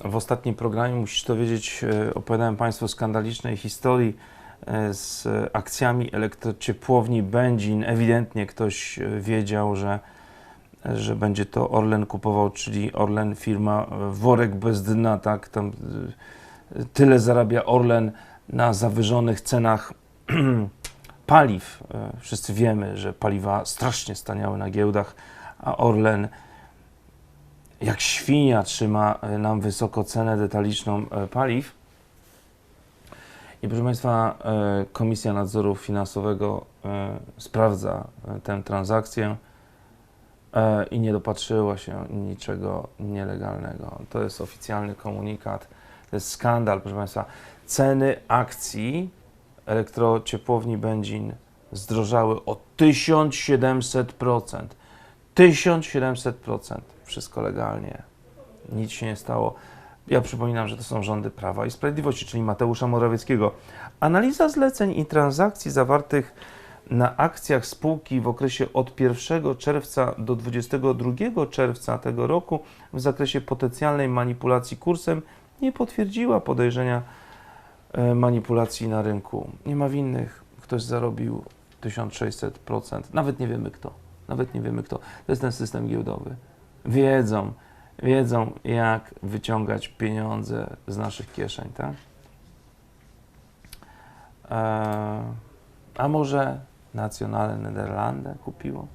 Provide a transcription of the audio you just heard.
w ostatnim programie, musisz to wiedzieć, e, opowiadałem Państwu o skandalicznej historii e, z akcjami elektrociepłowni Będzin. Ewidentnie ktoś e, wiedział, że, że będzie to Orlen kupował, czyli Orlen firma worek bez dna, tak? Tam tyle zarabia Orlen na zawyżonych cenach paliw. Wszyscy wiemy, że paliwa strasznie staniały na giełdach, a Orlen jak świnia trzyma e, nam wysoko cenę detaliczną e, paliw. I proszę Państwa, e, Komisja Nadzoru Finansowego sprawdza tę transakcję i nie dopatrzyła się niczego nielegalnego. To jest oficjalny komunikat. To jest skandal, proszę Państwa. Ceny akcji elektrociepłowni Będzin zdrożały o 1700%. 1700%. Wszystko legalnie. Nic się nie stało. Ja przypominam, że to są rządy Prawa i Sprawiedliwości, czyli Mateusza Morawieckiego. Analiza zleceń i transakcji zawartych na akcjach spółki w okresie od 1 czerwca do 22 czerwca tego roku w zakresie potencjalnej manipulacji kursem nie potwierdziła podejrzenia e, manipulacji na rynku. Nie ma winnych. Ktoś zarobił 1600%. Nawet nie wiemy kto. Nawet nie wiemy kto. To jest ten system giełdowy. Wiedzą, wiedzą jak wyciągać pieniądze z naszych kieszeń, tak? E, a może Nationale Nederlande kupiło?